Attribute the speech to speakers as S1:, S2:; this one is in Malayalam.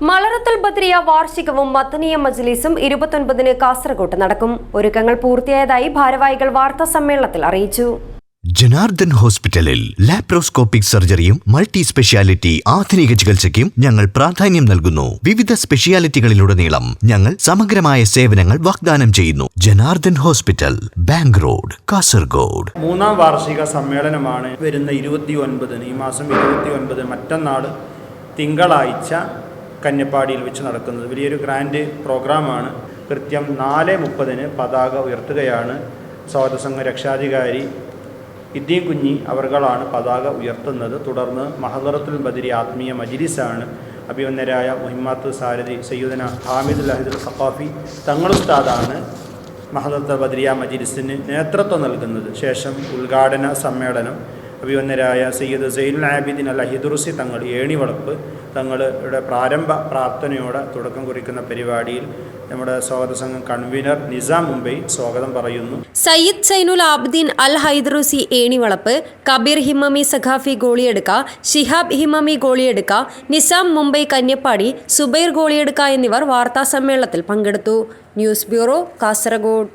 S1: മലറത്തുൽ ബദ്രിയ വാർഷികവും മദനിയ മജ്ലിസും ഇരുപത്തൊൻപതിന് കാസർഗോട്ട് നടക്കും. ഒരുക്കങ്ങൾ പൂർത്തിയായതായി ഭാരവാഹികൾ വാർത്താ സമ്മേളനത്തിൽ അറിയിച്ചു.
S2: ജനാർദ്ദൻ ഹോസ്പിറ്റലിൽ ലാപ്രോസ്കോപ്പിക് സർജറിയും മൾട്ടി സ്പെഷ്യാലിറ്റി ആധുനിക ചികിത്സയ്ക്കും ഞങ്ങൾ പ്രാധാന്യം നൽകുന്നു. വിവിധ സ്പെഷ്യാലിറ്റികളിലുടനീളം ഞങ്ങൾ സമഗ്രമായ സേവനങ്ങൾ വാഗ്ദാനം ചെയ്യുന്നു. Janardhan hospital bank road Kasaragod.
S3: മൂന്നാം വാർഷിക സമ്മേളനമാണ് വരുന്ന ഇരുപത്തി ഒൻപതിന് ഈ മാസം ഇരുപത്തി ഒൻപത് മറ്റന്നാൾ തിങ്കളാഴ്ച കന്യപ്പാടിയിൽ വെച്ച് നടക്കുന്നത്. വലിയൊരു ഗ്രാൻഡ് പ്രോഗ്രാമാണ് കൃത്യം നാല് മുപ്പതിന് പതാക ഉയർത്തുകയാണ്. സ്വാതസംഘ രക്ഷാധികാരി ഇദ്ദീൻ കുഞ്ഞി അവർകളാണ് പതാക ഉയർത്തുന്നത്. തുടർന്ന് മഹദറത്തുൽ ബദിരി ആത്മീയ മജിലിസാണ്. അഭിമന്യരായ മുഹിമാത്ത് സാരഥി സയ്യുദന ഹാമിദ് അഹിദുൽ സഖാഫി തങ്ങളുസ്താദാണ് മഹദത്ത ബദിരിയ മജിലിസിന് നേതൃത്വം നൽകുന്നത്. ശേഷം ഉദ്ഘാടന സമ്മേളനം അഭിവന്യരായ സയ്യിദ് സൈനുൽ ആബിദിൻ അൽ അഹിദുറുസി തങ്ങൾ ഏണിവളപ്പ് തങ്ങളുടെ പ്രാരംഭ പ്രാർത്ഥനയോടെ തുടക്കം കുറിക്കുന്ന പരിപാടിയിൽ നമ്മുടെ സ്വാഗത സംഘം കൺവീനർ നിസാം മുംബൈ സ്വാഗതം പറയുന്നു.
S1: സയ്യിദ് സൈനുൽ ആബ്ദീൻ അൽ ഹൈദ്രൂസി ഏണിവളപ്പ് കബീർ ഹിമമി സഖാഫി ഗോളിയെടുക്ക ഷിഹാബ് ഹിമമി ഗോളിയെടുക്ക നിസാം മുംബൈ കന്യപ്പാടി സുബൈർ ഗോളിയെടുക്ക എന്നിവർ വാർത്താ സമ്മേളനത്തിൽ പങ്കെടുത്തു. News bureau Kasaragod.